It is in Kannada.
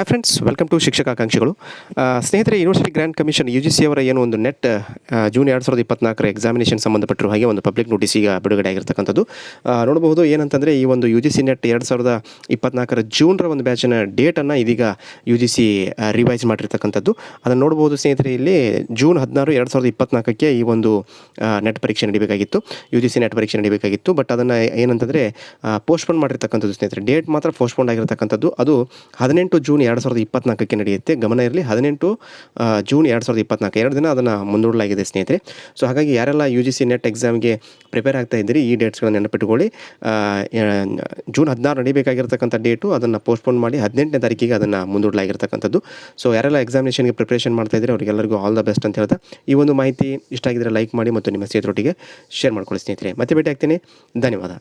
ಹಾಯ್ ಫ್ರೆಂಡ್ಸ್ ವೆಲ್ಕಮ್ ಟು ಶಿಕ್ಷಕ ಆಕಾಂಕ್ಷಿಗಳು. ಸ್ನೇಹಿತರೆ university grand commission U G C ಅವರ ಏನು ಒಂದು ನೆಟ್ ಜೂನ್ ಎರಡು ಸಾವಿರದ ಇಪ್ಪತ್ನಾಲ್ಕರ ಎಕ್ಸಾಮಿನೇಷನ್ ಸಂಬಂಧಪಟ್ಟಿರುವ ಹಾಗೆ ಒಂದು ಪಬ್ಲಿಕ್ ನೋಟಿಸ್ ಈಗ ಬಿಡುಗಡೆ ಆಗಿರ್ತಕ್ಕಂಥದ್ದು. ನೋಡಬಹುದು ಏನಂತಂದರೆ ಈ ಒಂದು ಯು ಜಿ ಸಿ ನೆಟ್ ಎರಡು ಸಾವಿರದ ಇಪ್ಪತ್ನಾಲ್ಕರ ಜೂನ್ರ ಒಂದು ಬ್ಯಾಚಿನ ಡೇಟನ್ನು ಇದೀಗ ಯು ಜಿ ಸಿ ರಿವೈಸ್ ಮಾಡಿರ್ತಕ್ಕಂಥದ್ದು. ಅದನ್ನು ನೋಡಬಹುದು ಸ್ನೇಹಿತರೆ, ಇಲ್ಲಿ ಜೂನ್ ಹದಿನಾರು ಎರಡು ಸಾವಿರದ ಇಪ್ಪತ್ನಾಲ್ಕಕ್ಕೆ ಈ ಒಂದು ನೆಟ್ ಪರೀಕ್ಷೆ ನಡೀಬೇಕಾಗಿತ್ತು. ಯು ಜಿ ಸಿ ನೆಟ್ ಪರೀಕ್ಷೆ ನಡೀಬೇಕಾಗಿತ್ತು. ಬಟ್ ಅದನ್ನು ಏನಂತಂದರೆ ಪೋಸ್ಟ್ಪೋನ್ ಮಾಡಿರ್ತಕ್ಕಂಥದ್ದು ಸ್ನೇಹಿತರೆ. ಡೇಟ್ ಮಾತ್ರ ಪೋಸ್ಟ್ಪೋನ್ ಆಗಿರ್ತಕ್ಕಂಥದ್ದು. ಅದು ಹದಿನೆಂಟು ಜೂನ್ ಎರಡು ಸಾವಿರದ ಇಪ್ಪತ್ನಾಲ್ಕಕ್ಕೆ ನಡೆಯುತ್ತೆ. ಗಮನ ಇರಲಿ ಹದಿನೆಂಟು ಜೂನ್ ಎರಡು ಸಾವಿರದ ಇಪ್ಪತ್ನಾಲ್ಕು. ಎರಡು ದಿನ ಅದನ್ನು ಮುಂದೂಡಲಾಗಿದೆ ಸ್ನೇಹಿತರೆ. ಸೊ ಹಾಗಾಗಿ ಯಾರೆಲ್ಲ ಯು ಜಿ ಸಿ ನೆಟ್ ಎಕ್ಸಾಮ್ಗೆ ಪ್ರಿಪೇರ್ ಆಗ್ತಾ ಇದ್ದೀರಿ ಈ ಡೇಟ್ಸ್ಗಳನ್ನು ಆ, ಜೂನ್ ಹದಿನಾರು ನಡಿಬೇಕಾಗಿರ್ತಕ್ಕಂಥ ಡೇಟು ಅದನ್ನು ಪೋಸ್ಟ್ಪೋನ್ ಮಾಡಿ ಹದಿನೆಂಟನೇ ತಾರೀಕಿಗೆ ಅದನ್ನು ಮುಂದೂಡಲಾಗಿರ್ತಕ್ಕಂಥದ್ದು. ಸೊ ಯಾರೆಲ್ಲ ಎಕ್ಸಾಮಿನೇಷನ್ಗೆ ಪ್ರಿಪ್ರೇಷನ್ ಮಾಡ್ತಾ ಇದ್ದೀರಿ ಅವರಿಗೆಲ್ಲರಿಗೂ ಆಲ್ ದ ಬೆಸ್ಟ್ ಅಂತ ಹೇಳ್ತಾ ಈ ಒಂದು ಮಾಹಿತಿ ಇಷ್ಟ ಆಗಿದ್ದರೆ ಲೈಕ್ ಮಾಡಿ ಮತ್ತು ನಿಮ್ಮ ಸ್ನೇಹಿತರೊಟ್ಟಿಗೆ ಶೇರ್ ಮಾಡ್ಕೊಳ್ಳಿ ಸ್ನೇಹಿತರೆ. ಮತ್ತೆ ಭೇಟಿ ಆಗ್ತೀನಿ. ಧನ್ಯವಾದ.